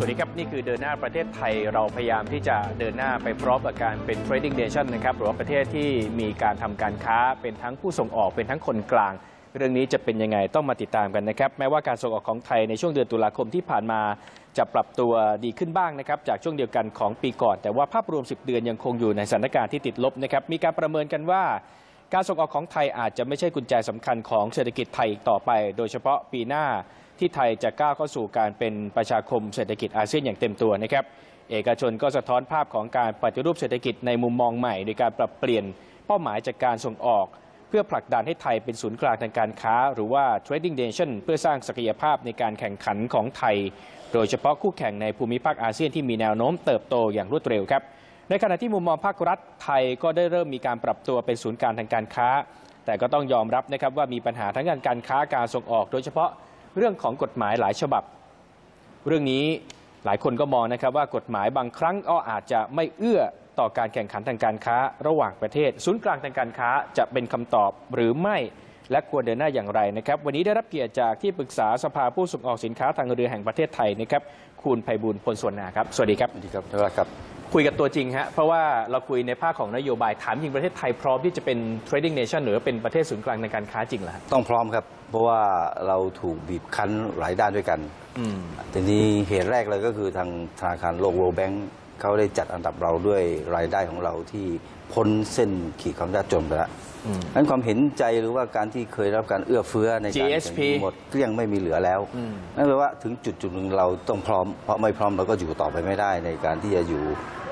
สวัสดีครับ นี่คือเดินหน้าประเทศไทยเราพยายามที่จะเดินหน้าไปพร้อมกับการเป็น trading nation นะครับหรือว่าประเทศที่มีการทำการค้าเป็นทั้งผู้ส่งออกเป็นทั้งคนกลาง เรื่องนี้จะเป็นยังไงต้องมาติดตามกันนะครับแม้ว่าการส่งออกของไทยในช่วงเดือนตุลาคมที่ผ่านมาจะปรับตัวดีขึ้นบ้างนะครับจากช่วงเดียวกันของปีก่อน แต่ว่าภาพรวม 10 เดือนยังคงอยู่ในสถานการณ์ที่ติดลบนะครับมีการประเมินกันว่า การส่งออกของไทยอาจจะไม่ใช่กุญแจสำคัญของเศรษฐกิจไทยอีกต่อไป โดยเฉพาะปีหน้าที่ไทยจะก้าวเข้าสู่การเป็นประชาคมเศรษฐกิจอาเซียนอย่างเต็มตัวนะครับ เอกชนก็สะท้อนภาพของการปฏิรูปเศรษฐกิจในมุมมองใหม่โดยการปรับเปลี่ยนเป้าหมายจากการส่งออก เพื่อผลักดันให้ไทยเป็นศูนย์กลางทางการค้า หรือว่า trading nation เพื่อสร้างศักยภาพในการแข่งขันของไทย โดยเฉพาะคู่แข่งในภูมิภาคอาเซียนที่มีแนวโน้มเติบโตอย่างรวดเร็วครับ ในขณะที่มุมมองภาครัฐไทยก็ได้เริ่มมีการปรับตัวเป็นศูนย์กลางทางการค้า แต่ก็ต้องยอมรับนะครับว่ามีปัญหาทั้งการการค้าการส่งออก โดยเฉพาะเรื่องของกฎหมายหลายฉบับ เรื่องนี้หลายคนก็มองนะครับว่ากฎหมายบางครั้งก็อาจจะไม่เอื้อต่อการแข่งขันทางการค้าระหว่างประเทศ ศูนย์กลางทางการค้าจะเป็นคำตอบหรือไม่และควรเดินหน้าอย่างไรนะครับวันนี้ได้รับเกียรติจากที่ปรึกษาสภาผู้ส่งออกสินค้าทางเรือแห่งประเทศไทยนะครับคุณไพบูลย์พลสวนนาครับสวัสดีครับสวัสดีครับท่านครับ คุยกับตัวจริงฮะเพราะว่าเราคุยในภาคของนโยบายถามจริงประเทศไทยพร้อมที่จะเป็น trading nation หรือเป็นประเทศศูนย์กลางในการค้าจริงเหรอฮะต้องพร้อมครับ เพราะว่าเราถูกบีบคั้นหลายด้านด้วยกันอืมทีนี้เหตุแรกเลยก็คือทางธนาคารโลก World Bank เขาได้จัดอันดับเราด้วยรายได้ของเราที่พ้นเส้นขีดความยากจนไปแล้วอืมนั้นความเห็นใจหรือว่าการที่เคยรับการเอื้อเฟื้อในการ GSP หมดเกลี้ยงไม่มีเหลือแล้วอืมนั่นแปลว่าถึงจุดจุดหนึ่งเราต้องพร้อม เพราะไม่พร้อมเราก็อยู่ต่อไปไม่ได้ ในการที่จะอยู่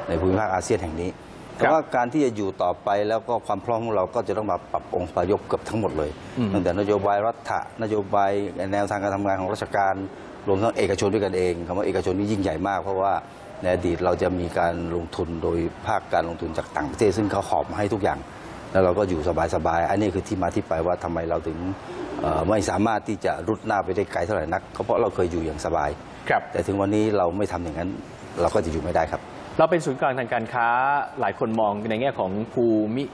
ในภูมิภาคอาเซียนแห่งนี้ครับแต่ว่าการที่จะอยู่ต่อไปแล้วก็ความพร้อมของเราก็จะต้องมาปรับองค์ประยกเกือบทั้งหมดเลยอืมตั้งแต่นโยบายรัฐะนโยบายแนวทางการทำงานของราชการรวมทั้งเอกชนด้วยกันเองคำว่าเอกชนนี่ยิ่งใหญ่มากเพราะว่า ในอดีตเราจะมีการลงทุนโดยภาคการลงทุนจากต่างประเทศ ซึ่งเขาหอบมาให้ทุกอย่าง แล้วเราก็อยู่สบายๆอันนี้คือที่มาที่ไปว่าทำไมเราถึงเอ่อไม่สามารถที่จะรุดหน้าไปได้ไกลเท่าไหร่นักก็เพราะเราเคยอยู่อย่างสบายครับแต่ถึงวันนี้เราไม่ทำอย่างนั้น เราก็จะอยู่ไม่ได้ครับ เราเป็นศูนย์กลางทางการค้าหลายคนมองในแง่ของภูมิ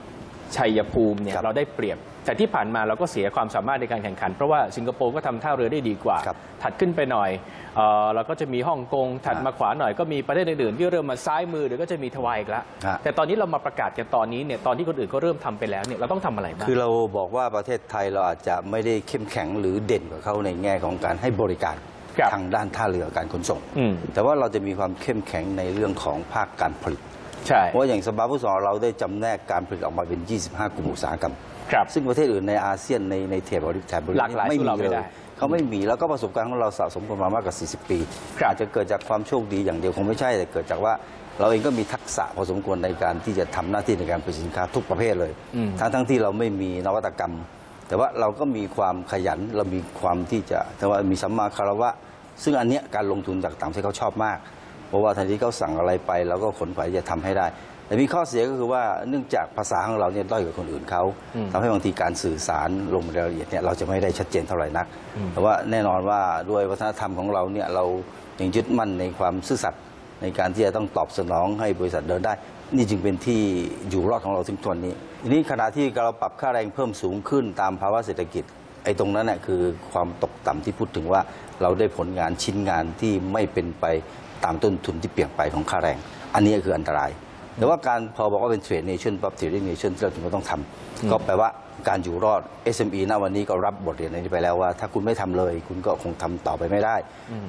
ชัยภูมิเนี่ยครับเราได้เปรียบ แต่ที่ผ่านมาเราก็เสียความสามารถในการแข่งขัน เพราะว่าสิงคโปร์ก็ทำท่าเรือได้ดีกว่า ครับถัดขึ้นไปหน่อยเอ่อเราก็จะมีฮ่องกงถัดมาขวาหน่อยก็มีประเทศอื่นๆที่เริ่มมาซ้ายมือเดี๋ยวก็จะมีทวายอีกแล้วฮะ แต่ตอนนี้เรามาประกาศกันตอนนี้เนี่ยตอนที่คนอื่นก็เริ่มทำไปแล้วเนี่ยเราต้องทำอะไรบ้าง คือเราบอกว่าประเทศไทยเราอาจจะไม่ได้เข้มแข็งหรือเด่นกว่าเขาในแง่ของการให้บริการครับทางด้านท่าเรือการขนส่ง อืม แต่ว่าเราจะมีความเข้มแข็งในเรื่องของภาคการผลิต ใช่ เพราะว่าอย่างสภาผู้สอนเราได้จำแนกการผลิตออกมาเป็น 25 กลุ่มอุตสาหกรรม ครับซึ่งประเทศอื่นในอาเซียนในในแถบบริแถบบริหลากหลายไม่สู้มีเราไม่เลได้ยเขาไม่มีแล้วก็ประสบการณ์ของเราสะสมกันมามากกว่า 40 ปีครับ อาจจะเกิดจากความโชคดีอย่างเดียวคงไม่ใช่แต่เกิดจากว่าเราเองก็มีทักษะพอสมควรในการที่จะทำหน้าที่ในการผลิตสินค้าทุกประเภทเลยอืมทั้งทั้งที่เราไม่มีนวัตกรรม แต่ว่าเราก็มีความขยันเรามีความที่จะแต่ว่ามีสัมมาคารวะ ซึ่งอันเนี้ยการลงทุนจากต่างประเทศเขาชอบมาก เพราะว่าทันทีเขาสั่งอะไรไปเราก็ขนไปจะทำให้ได้ แต่มีข้อเสียก็คือว่าเนื่องจากภาษาของเราเนี่ยด้อยกว่าคนอื่นเขาอืมทำให้บางทีการสื่อสารลงรายละเอียดเนี่ยเราจะไม่ได้ชัดเจนเท่าไหร่นัก แต่ว่าแน่นอนว่าด้วยวัฒนธรรมของเราเนี่ยเรายังยึดมั่นในความซื่อสัตย์ในการที่จะต้องตอบสนองให้บริษัทเดินได้ นี่จึงเป็นที่อยู่รอดของเราถึงทุกวันนี้ทีนี้ขณะที่เราปรับค่าแรงเพิ่มสูงขึ้นตามภาวะเศรษฐกิจไอ้ตรงนั้นน่ะคือความตกต่ำที่พูดถึงว่าเราได้ผลงานชิ้นงานที่ไม่เป็นไปตามต้นทุนที่เปลี่ยนไปของค่าแรง อันนี้คืออันตราย แต่ว่าการพอบอกว่าเป็นเทรดเนชั่นปั๊บเทรดเนชั่นที่เราถึงก็ต้องทำก็แปลว่าการอยู่รอด SME ณวันนี้ก็รับบทเรียนนี้ไปแล้วว่า ถ้าคุณไม่ทำเลย คุณก็คงทำต่อไปไม่ได้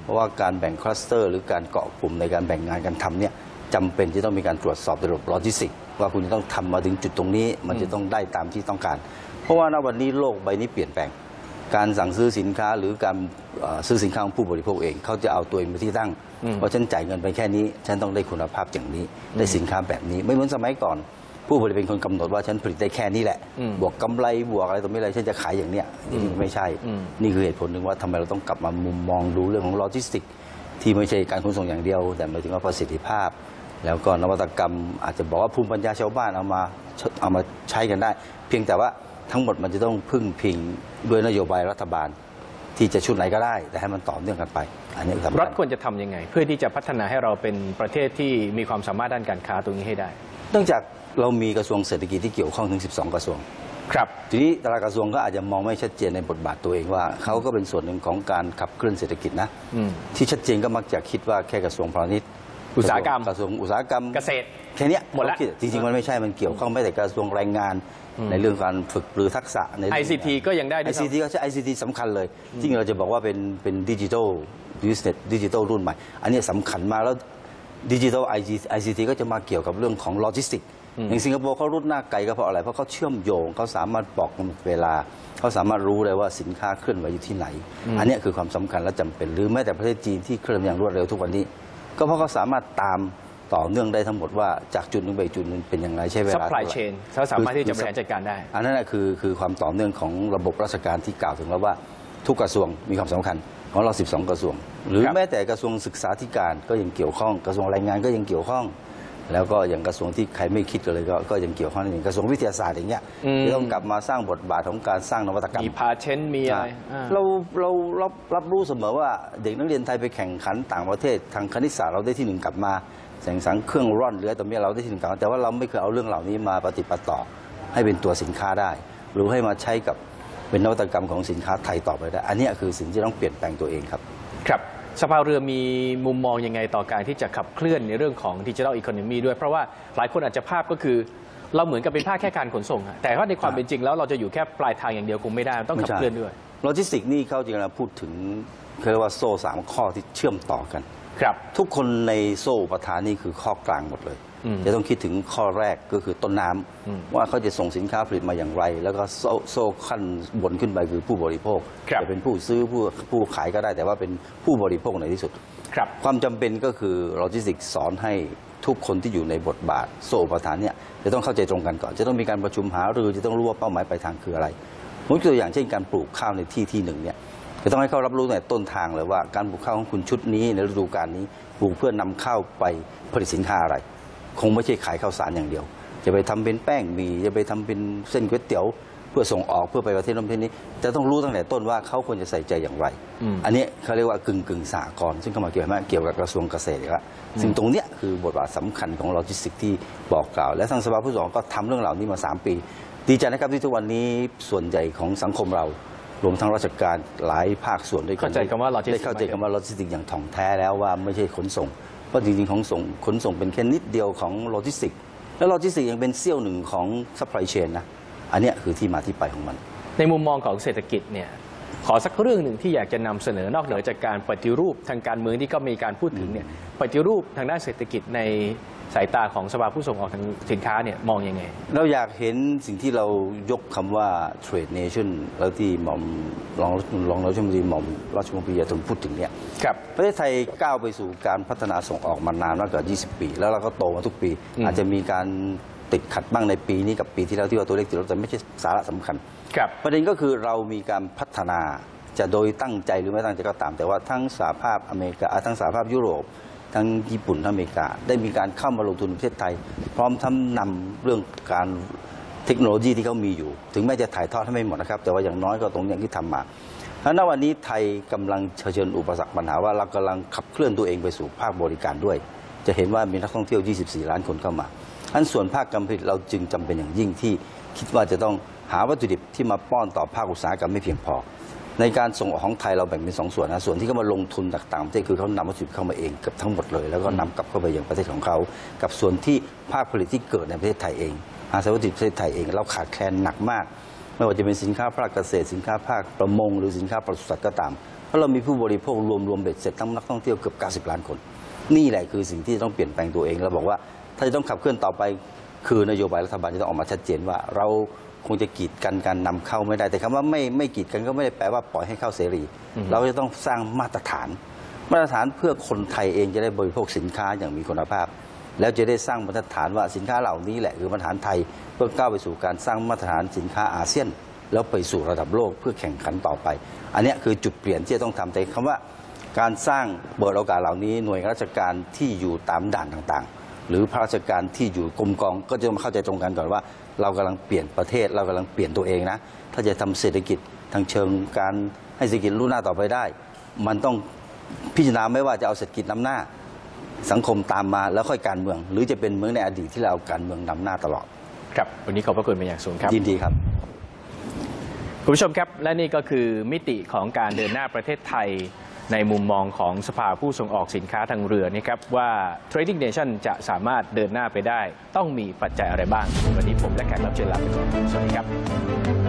เพราะว่าการแบ่งคลัสเตอร์ หรือการเกาะกลุ่มในการแบ่งงานกันทำเนี่ยจำเป็นที่ต้องมีการตรวจสอบระบบโลจิสติกส์ว่าคุณจะต้องทำมาถึงจุดตรงนี้ มันจะต้องได้ตามที่ต้องการ เพราะว่าณวันนี้โลกใบนี้เปลี่ยนแปลง การสั่งซื้อสินค้าหรือการเอ่อซื้อสินค้าของผู้บริโภคเอง เขาจะเอาตัวเองมาที่ตั้งอืมเพราะฉันจ่ายเงินไปแค่นี้ ฉันต้องได้คุณภาพอย่างนี้ ได้สินค้าแบบนี้ ไม่เหมือนสมัยก่อน ผู้ผลิตเป็นคนกำหนดว่าฉันผลิตได้แค่นี้แหละอืมบวกกำไรบวกอะไรต่อไม่อะไรฉันจะขายอย่างเนี้ยนี่ไม่ใช่อืมนี่คือเหตุผลหนึ่งว่าทำไมเราต้องกลับมามุมมองดูเรื่องของโลจิสติก ที่ไม่ใช่การขนส่งอย่างเดียว แต่หมายถึงว่าประสิทธิภาพ แล้วก็นวัตกรรมอาจจะบอกว่าภูมิปัญญาชาวบ้านเอามาเอามาใช้กันได้ เพียงแต่ว่า ทั้งหมดมันจะต้องพึ่งพิงด้วยนโยบายรัฐบาล ที่จะชุดไหนก็ได้ แต่ให้มันต่อเนื่องกันไป อันนี้สำรัคัฐญควรจะทำยังไง เพื่อที่จะพัฒนาให้เราเป็นประเทศที่มีความสามารถด้านการค้าตรงนี้ให้ได้ เนื่องจากเรามีกระทรวงเศรษฐกิจที่เกี่ยวข้องถึง 12 กระทรวงครับทีนี้แต่ละกระทรวงก็อาจจะมองไม่ชัดเจนในบทบาทตัวเองว่าเขาก็เป็นส่วนหนึ่งของการขับเคลื่อนเศรษฐกิจนะอืมที่ชัดเจนก็มักจะคิดว่าแค่กระทรวงพาณิชย์ อุตสาหกรรมกระทรวงอุตสาหกรรมเกษตร แค่เนี้ยหมดละเขาคิจริงๆ มันไม่ใช่มันเกี่ยวข้องไม่แต่กระทรวงแรงงาน ในเรื่องการฝึกปรือทักษะในเรื่อง ICT ก็ยังได้ไอด้วยซีทีก็ใช่ไอซีทีสำคัญเลยจริงๆเราจะบอกว่าเป็นเป็นดิจิทัลบิสเนสดิจิทัลรุ่นใหม่ อันนี้สำคัญมากแล้วดิจิทัลไอซีทีก็จะมาเกี่ยวกับเรื่องของโลจิสติกอย่างสิงคโปร์เขารุ่นหน้าไกลก็เพราะอะไร เพราะเขาเชื่อมโยงเขาสามารถบอกกำหนดเวลาเขาสามารถรู้เลยว่าสินค้าเคลื่อนไหวอยู่ที่ไหน อันเนี้ยคือความสำคัญและจำเป็นหรือแม้แต่ประเทศจีนที่เคลื่อนอย่างรวดเร็วทุกวันนี้ ก็เพราะเขาสามารถตามต่อเนื่องได้ทั้งหมดว่าจากจุดหนึงไปจุดหนึงเป็นอย่างไรใช้เวซัพลาพลายเท่าไหร่เชนเขาสามารถที่จะบริหารจัดการได้ อันนั้นนะคือคือความต่อเนื่องของระบบราชการที่กล่าวถึงแล้วว่าทุกกระทรวงมีความสำคัญของเรา 12 กระทรวง หรือครับ แม้แต่กระทรวงศึกษาธิการก็ยังเกี่ยวข้อง กระทรวงแรงงานก็ยังเกี่ยวข้อง แล้วก็อย่างกระทรวงที่ใครไม่คิดกันเลยก็ก็ยังเกี่ยวข้องอย่างกระทรวงวิทยาศาสตร์อย่างเงี้ยที่ต้องกลับมาสร้างบทบาทของการสร้างนวัตกรรมมีพาเชนมีอะไรอ่าเราเรารับรับรู้เสมอว่าเด็กนักเรียนไทยไปแข่งขันต่างประเทศทางคณิตศาสตร์เราได้ที่หนึ่งกลับมาแข่งสังเครื่องร่อนหรืออะไรตัวเนี้ยเราได้ที่หนึ่งกลับมาแต่ว่าเราไม่เคยเอาเรื่องเหล่านี้มาปฏิบัติต่อให้เป็นตัวสินค้าได้ หรือให้มาใช้กับเป็นนวัตกรรมของสินค้าไทยต่อไปได้ อันเนี้ยคือสิ่งที่ต้องเปลี่ยนแปลงตัวเองครับครับ สภาเรือมีมุมมองยังไงต่อการที่จะขับเคลื่อนในเรื่องของดิจิทัลอีโคโนมีด้วยเพราะว่าหลายคนอาจจะภาพก็คือ เราเหมือนกับเป็นภาคแค่การขนส่งอะแต่ว่าในความเป็นจริงแล้วเราจะอยู่แค่ปลายทางอย่างเดียวคงไม่ได้มันต้องขับเคลื่อนด้วยโลจิสติกนี่เขาจริงๆพูดถึงเขาเรียกว่าโซ่สามข้อที่เชื่อมต่อกัน ครับ ทุกคนในโซ่อุประทานนี่คือข้อกลางหมดเลยอืม จะต้องคิดถึงข้อแรกก็คือต้นน้ำอืมว่าเขาจะส่งสินค้าผลิตมาอย่างไร แล้วก็โซ่โซ่ขั้นบนขึ้นไปคือผู้บริโภคครับจะเป็นผู้ซื้อผู้ผู้ขายก็ได้ แต่ว่าเป็นผู้บริโภคในที่สุดครับความจำเป็นก็คือโลจิสติกสอนให้ทุกคนที่อยู่ในบทบาท โซ่อุประทานเนี่ยจะต้องเข้าใจตรงกันก่อน จะต้องมีการประชุมหารือจะต้องรู้ว่าเป้าหมายปลายทางคืออะไรผมยกตัวอย่างเช่นการปลูกข้าวในที่ที่หนึ่งเนี่ยจะต้องให้เขารับรู้ตั้งแต่ต้นทางเลยว่า การปลูกข้าวของคุณชุดนี้ในฤดูกาลนี้ปลูกเพื่อนำข้าวไปผลิตสินค้าอะไร คงไม่ใช่ขายข้าวสารอย่างเดียว จะไปทำเป็นแป้งหมีจะไปทำเป็นเส้นก๋วยเตี๋ยว เพื่อส่งออกเพื่อไปประเทศโน้นประเทศนี้จะต้องรู้ตั้งแต่ต้นว่าเขาควรจะใส่ใจอย่างไรอืมอันนี้เขาเรียกว่ากึ่งกึ่งสากลซึ่งเข้ามาเกี่ยวมากเกี่ยวกับกระทรวงเกษตรครับซึ่งตรงเนี้ยคือบทบาทสำคัญของโลจิสติกที่บอกกล่าว และทางสภาผู้สองก็ทำเรื่องเหล่านี้มา 3 ปี ดีใจนะครับที่ทุกวันนี้ส่วนใหญ่ของสังคมเรารวมทั้งราชการหลายภาคส่วนด้วยกันเข้าใจคำว่า logistics ได้เข้าใจคำว่าโลจิสติกอย่างถ่องแท้แล้วว่าไม่ใช่ขนส่ง เพราะจริงๆของส่งขนส่งเป็นแค่นิดเดียวของโลจิสติก และโลจิสติกยังเป็นเซี่ยวหนึ่งของซัพพลายเชนนะ อันเนี้ยคือที่มาที่ไปของมัน ในมุมมองของเศรษฐกิจเนี่ย ขอสักเรื่องหนึ่งที่อยากจะนำเสนอนอกเหนือจากการปฏิรูปทางการเมืองที่ก็มีการพูดถึงเนี่ยปฏิรูปทางด้านเศรษฐกิจในสายตาของสภาผู้ส่งออกทางสินค้าเนี่ยมองยังไง เราอยากเห็นสิ่งที่เรายกคำว่า trade nation แล้วที่หม่อมรองรองรัฐมนตรีหม่อมราชวงศ์ปริยาธนพูดถึงเนี่ยครับประเทศไทยก้าวไปสู่การพัฒนาส่งออกมานานมากกว่า 20 ปี แล้วเราก็โตมาทุกปีอืมอาจจะมีการ ติดขัดบ้างในปีนี้กับปีที่แล้วที่ว่าตัวเลขติดลบแต่ไม่ใช่สาระสำคัญ ครับ ประเด็นก็คือเรามีการพัฒนาจะโดยตั้งใจหรือไม่ตั้งใจก็ตาม แต่ว่าทั้งสหภาพอเมริกาอะทั้งสหภาพยุโรป ทั้งญี่ปุ่นทั้งอเมริกา ได้มีการเข้ามาลงทุนในประเทศไทย พร้อมทั้งนำเรื่องการเทคโนโลยีที่เขามีอยู่ ถึงแม้จะถ่ายทอดให้ไม่หมดนะครับ แต่ว่าอย่างน้อยก็ตรงอย่างที่ทำมาเพราะฉะนั้นวันนี้ไทยกำลังเผชิญอุปสรรคปัญหาว่าเรากำลังขับเคลื่อนตัวเองไปสู่ภาคบริการด้วย จะเห็นว่ามีนักท่องเที่ยว 24 ล้านคนเข้ามา อันส่วนภาคการผลิตเราจึงจำเป็นอย่างยิ่งที่คิดว่าจะต้องหาวัตถุดิบที่มาป้อนต่อภาคอุตสาหกรรมไม่เพียงพอ ในการส่งออกของไทยเราแบ่งเป็นสองส่วนนะส่วนที่เขามาลงทุนต่างประเทศคือเขานำวัตถุดิบเข้ามาเองเกือบทั้งหมดเลย แล้วก็นำกลับเข้าไปยังประเทศของเขา กับส่วนที่ภาคผลิตที่เกิดในประเทศไทยเองอาศัยวัตถุดิบประเทศไทยเองเราขาดแคลนหนักมาก ไม่ว่าจะเป็นสินค้าภาคเกษตร สินค้าภาคประมง หรือสินค้าปศุสัตว์ก็ตามเพราะเรามีผู้บริโภครวมรวมเบ็ดเสร็จทั้งนักท่องเที่ยวเกือบ 90 ล้านคน นี่แหละคือสิ่งที่ต้องเปลี่ยนแปลงตัวเองเราบอกว่า ถ้าจะต้องขับเคลื่อนต่อไป คือนโยบายรัฐบาลจะต้องออกมาชัดเจนว่า เราคงจะกีดกันการนำเข้าไม่ได้ แต่คำว่าไม่ไม่กีดกันก็ไม่ได้แปลว่าปล่อยให้เข้าเสรี เราจะต้องสร้างมาตรฐาน มาตรฐานเพื่อคนไทยเองจะได้บริโภคสินค้าอย่างมีคุณภาพ แล้วจะได้สร้างมาตรฐานว่าสินค้าเหล่านี้แหละคือมาตรฐานไทยเพื่อก้าวไปสู่การสร้างมาตรฐานสินค้าอาเซียน แล้วไปสู่ระดับโลกเพื่อแข่งขันต่อไป อันเนี้ยคือจุดเปลี่ยนที่จะต้องทำแต่คำว่าการสร้างเปิดโอกาสเหล่านี้หน่วยราชการที่อยู่ตามด่านต่างๆ หรือข้าราชการที่อยู่กรมกองก็จะมาเข้าใจตรงกันก่อนว่า เรากำลังเปลี่ยนประเทศ เรากำลังเปลี่ยนตัวเองนะ ถ้าจะทำเศรษฐกิจทางเชิงการให้เศรษฐกิจรุ่นหน้าต่อไปได้ มันต้องพิจารณาไม่ว่าจะเอาเศรษฐกิจนำหน้า สังคมตามมาแล้วค่อยการเมือง หรือจะเป็นเมืองในอดีตที่เราเอาการเมืองนำหน้าตลอด ครับวันนี้ขอบพระคุณเป็นอย่างสูงครับยินดีครับคุณผู้ชมครับและนี่ก็คือมิติของการเดินหน้าประเทศไทย ในมุมมองของสภาผู้ส่งออกสินค้าทางเรือนี่ครับว่า Trading Nation จะสามารถเดินหน้าไปได้ ต้องมีปัจจัยอะไรบ้าง วันนี้ผมและแขกรับเชิญลาไปก่อนสวัสดีครับ